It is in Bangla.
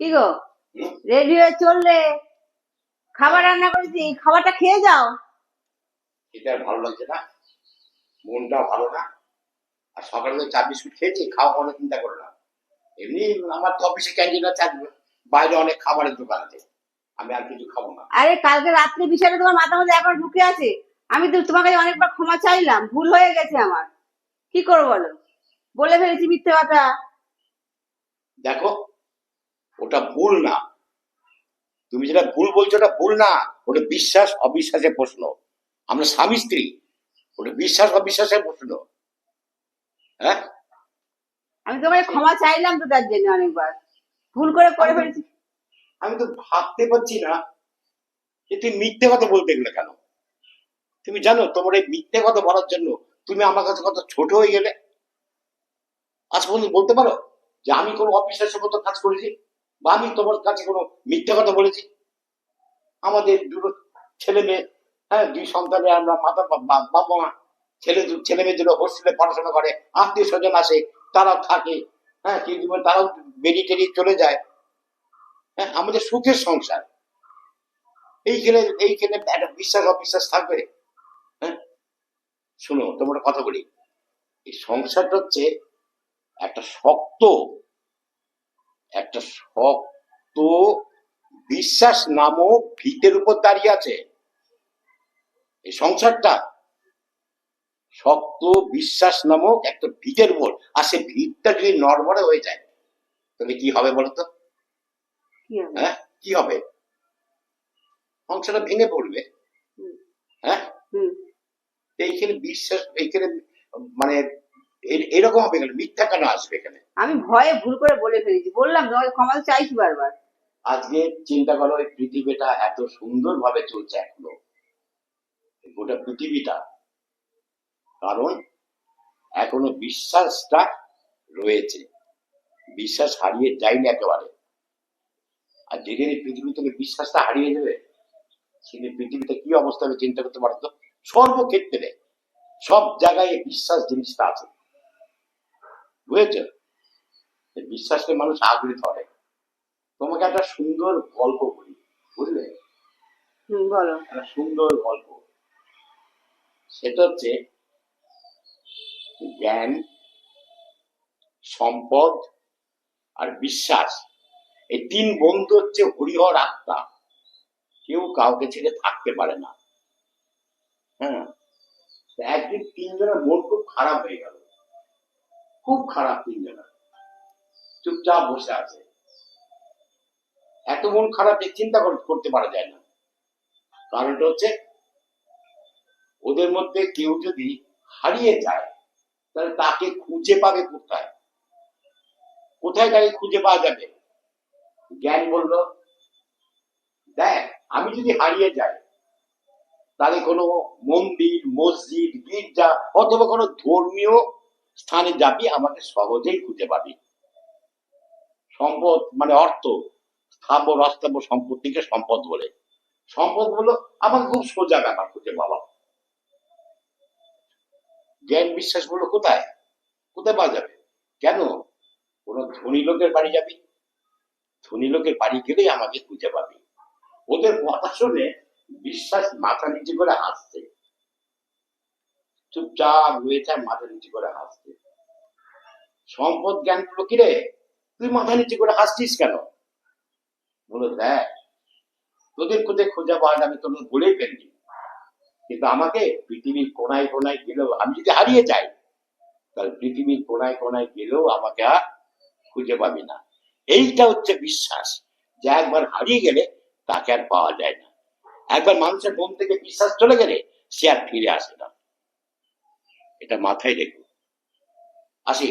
কি গো? রেডি হয়ে চললে খাবার রান্না করেছি খাবারটা খেয়ে যাও। এটা ভালো লাগছে না। মনটা ভালো না। আর সকালে তো চা বিস্কুট খেয়েছি খাওয়া কোনো চিন্তা করো না। এমনি আমার তো অফিসে ক্যান্টিন আছে বাইরে অনেক খাবারের দোকান আছে। আমি আর কিছু খাব না। আরে কালকে রাত্রে বিষয়টা তোমার মাথার মধ্যে এখন ঢুকে আছে আমি তো তোমার কাছে অনেকবার ক্ষমা চাইলাম ভুল হয়ে গেছে আমার। কি করব বলো? বলে ফেলেছি মিথ্যে কথা। দেখো ওটা ভুল না। তুমি যেটা ভুল বলছো ওটা ভুল না। ওটা বিশ্বাস অবিশ্বাসের প্রশ্ন। আমরা স্বামী স্ত্রী ওটা বিশ্বাস অবিশ্বাসের প্রশ্ন। হ্যাঁ? আমি তোমাকে ক্ষমা চাইলাম তো তার জন্য অনেকবার। ভুল করে করে ফেলেছি। আমি তো ভাবতে পারছি না যে তুমি মিথ্যে কথা বলতে গেলে কেন? তুমি জানো তোমার এই মিথ্যে কথা বলার জন্য তুমি আমার কাছে কত ছোট হয়ে গেলে? আজ পর্যন্ত বলতে পারো যে আমি কোনো অবিশ্বাসের মতো কাজ করেছি? বা আমি তোমার কাছে কোনো মিথ্যে কথা বলেছি? আমাদের দুটো ছেলে মেয়ে হ্যাঁ দুই সন্তানের আমরা মাতা বাবা মা, ছেলে ছেলে মেয়ে দুটো হোস্টেলে পড়াশোনা করে, আত্মীয় স্বজন আসে, তারাও থাকে হ্যাঁ কিন্তু তারাও বেরিয়ে টেরিয়ে চলে যায়। হ্যাঁ আমাদের সুখের সংসার। এইখানে এইখানে একটা বিশ্বাস, অবিশ্বাস থাকবে। হ্যাঁ শুনো, তোমার কথা বলি। এই সংসারটা হচ্ছে একটা শক্ত একটা শক্ত বিশ্বাস নামক ভিতের উপর দাঁড়িয়ে আছে। এই সংসারটা শক্ত বিশ্বাস নামক একটা ভিতের উপর। আর সে ভিতটা যদি নড়বড়ে হয়ে যায় তাহলে কি হবে বলো তো কি হবে? হ্যাঁ কি হবে? সংসারটা ভেঙে পড়বে। হুম। হ্যাঁ? এইখানে বিশ্বাস এইখানে মানে এরকম হবে কেন? মিথ্যা কেন আসবে এখানে? আমি ভয়ে ভুল করে বলে ফেলেছি। বললাম তোমাকে ক্ষমা চাইছি বারবার? আজকে চিন্তা করো এই পৃথিবীটা এত সুন্দর ভাবে চলছে এখনও। গোটা পৃথিবীটা। কারণ এখনও বিশ্বাসটা রয়েছে। বিশ্বাস হারিয়ে যায়নি একেবারে। আর যেদিন পৃথিবী থেকে বিশ্বাসটা হারিয়ে যাবে সেদিন পৃথিবীতে কি অবস্থা হবে চিন্তা করতে পারো তো? সর্বক্ষেত্রে সব জায়গায় বিশ্বাস জিনিসটা আছে। বুঝেছ বিশ্বাসকে মানুষ আঁকড়ে ধরে। তোমাকে একটা সুন্দর গল্প বলি বুঝলে? বলো। একটা সুন্দর গল্প। সেটা হচ্ছে জ্ঞান সম্পদ আর বিশ্বাস। এই তিন বন্ধু হচ্ছে হরিহর আত্মা। কেউ কাউকে ছেড়ে থাকতে পারে না। হ্যাঁ? একদিন তিনজনের মন খুব খারাপ হয়ে গেল। খুব খারাপ তিনজনের চুপচাপ বসে আছে। এত মন খারাপ চিন্তা করতে পারা যায় না। কারণটা হচ্ছে, ওদের মধ্যে কেউ যদি হারিয়ে যায়, তাহলে তাকে খুঁজে পাবে কোথায়? কোথায় তাকে খুঁজে পাওয়া যাবে? জ্ঞান বলল, দেখ, আমি যদি হারিয়ে যাই, তাহলে কোনো মন্দির, মসজিদ, গির্জা অথবা কোনো ধর্মীয় স্থানে যাবি, আমাকে সহজেই খুঁজে পাবি। সম্পদ মানে অর্থ স্থাবর অস্থাবর সম্পত্তিকে সম্পদ বলে। সম্পদ বলো আমাকে খুব সোজা ব্যাপার খুঁজে পাওয়া। জ্ঞান বিশ্বাস বলল কোথায়? কোথায় পাওয়া যাবে? কেন? কোন ধনী লোকের বাড়ি যাবি? ধনী লোকের বাড়ি গেলেই আমাকে খুঁজে পাবি। ওদের কথা শুনে বিশ্বাস মাথা নিচে করে হাসছে। চুপচাপ রয়েছে আর মাথা নিচে করে হাসছে। সম্পদ জ্ঞানগুলো কিরে? তুই মাথা নিচে করে হাসছিস কেন? বলো, দেখ, তোদের কোথায় খোঁজা পাওয়া যাবে তোদের বলেই ফেলবি কিন্তু আমাকে পৃথিবীর কোনায় কোনায় গেলেও আমি যদি হারিয়ে যাই, তাহলে পৃথিবীর কোনায় কোনায় গেলেও আমাকে আর খুঁজে পাবি না। এইটা হচ্ছে বিশ্বাস। যে একবার হারিয়ে গেলে তাকে আর পাওয়া যায় না। একবার মানুষের মন থেকে বিশ্বাস চলে গেলে সে আর ফিরে আসে এটা মাথায় রেখো। আসি।